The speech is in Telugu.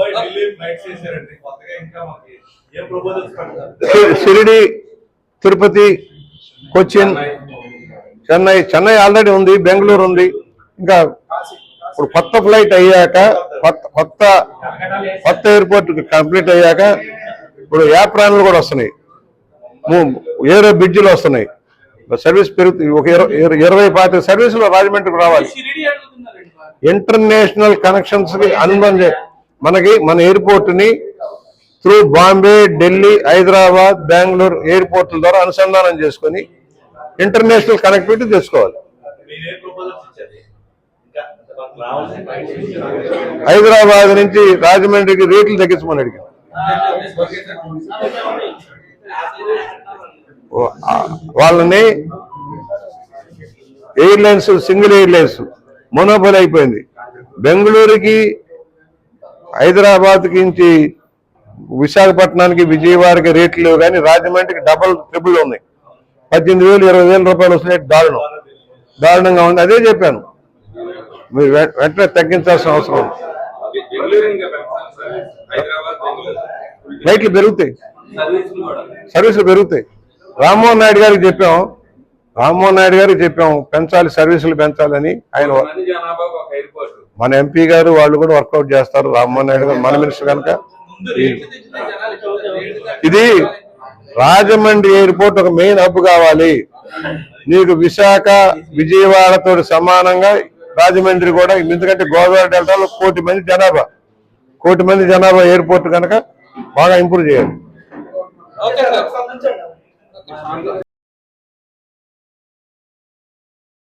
ముంబై ఢిల్లీ ఫ్లైట్స్ చేశారండి. కొత్తగా ఇంకా మాకు ఏ ప్రపోజల్స్ పెడతారు? షి- షిరిడి తిరుపతి కొచ్చిన్ చెన్నై చెన్నై ఆల్రెడీ ఉంది బెంగళూరు ఉంది. ఇంకా ఇప్పుడు కొత్త ఫ్లైట్ అయ్యాక కొత్త కొత్త కొత్త ఎయిర్పోర్ట్ కంప్లీట్ అయ్యాక ఇప్పుడు యాప్రాన్లు కూడా వస్తున్నాయి. ఏరో బ్రిడ్జిలు వస్తున్నాయి. సర్వీస్ పెరుగుతుంది ఒక ఇరవై ఇరవై పాతి సర్వీసులు రాజమండ్రికి రావాలి. ఇంటర్నేషనల్ కనెక్షన్స్కి అనుబంధం మనకి మన ఎయిర్పోర్ట్ని త్రూ బాంబే ఢిల్లీ హైదరాబాద్ బెంగళూరు ఎయిర్పోర్ట్ల ద్వారా అనుసంధానం చేసుకొని ఇంటర్నేషనల్ కనెక్టివిటీ తెచ్చుకోవాలి హైదరాబాద్ నుంచి రాజమండ్రికి రేట్లు తగ్గించమని అడిగాం వాళ్ళని ఎయిర్లైన్స్ సింగిల్ ఎయిర్లైన్స్ మొనోపల్ అయిపోయింది. బెంగళూరుకి హైదరాబాద్ నుంచి విశాఖపట్నానికి విజయవాడకి రేట్లు లేవు కానీ రాజమండ్రికి డబల్ ట్రిపుల్ ఉన్నాయి పద్దెనిమిది వేలు ఇరవై వేల రూపాయలు వస్తున్నాయి. దారుణం. దారుణంగా ఉంది. అదే చెప్పాను. మీరు వెంటనే తగ్గించాల్సిన అవసరం ఉంది. రేట్లు పెరుగుతాయి. సర్వీసులు సర్వీసులు పెరుగుతాయి. రామ్మోహన్ నాయుడు గారికి చెప్పాం. రామ్మోహన్ నాయుడు గారికి చెప్పాం. పెంచాలి సర్వీసులు పెంచాలని ఆయన మన ఎంపీ గారు వాళ్ళు కూడా వర్కౌట్ చేస్తారు. రామ్మోహన్ నాయుడు గారు మన మినిస్టర్ కనుక. ఇది రాజమండ్రి ఎయిర్పోర్ట్ ఒక మెయిన్ హబ్ కావాలి. నీకు విశాఖ విజయవాడతో సమానంగా రాజమండ్రి కూడా ఎందుకంటే గోదావరి డెల్టాలో కోటి మంది జనాభా. కోటి మంది జనాభా ఎయిర్పోర్ట్ కనుక బాగా ఇంప్రూవ్ చేయాలి.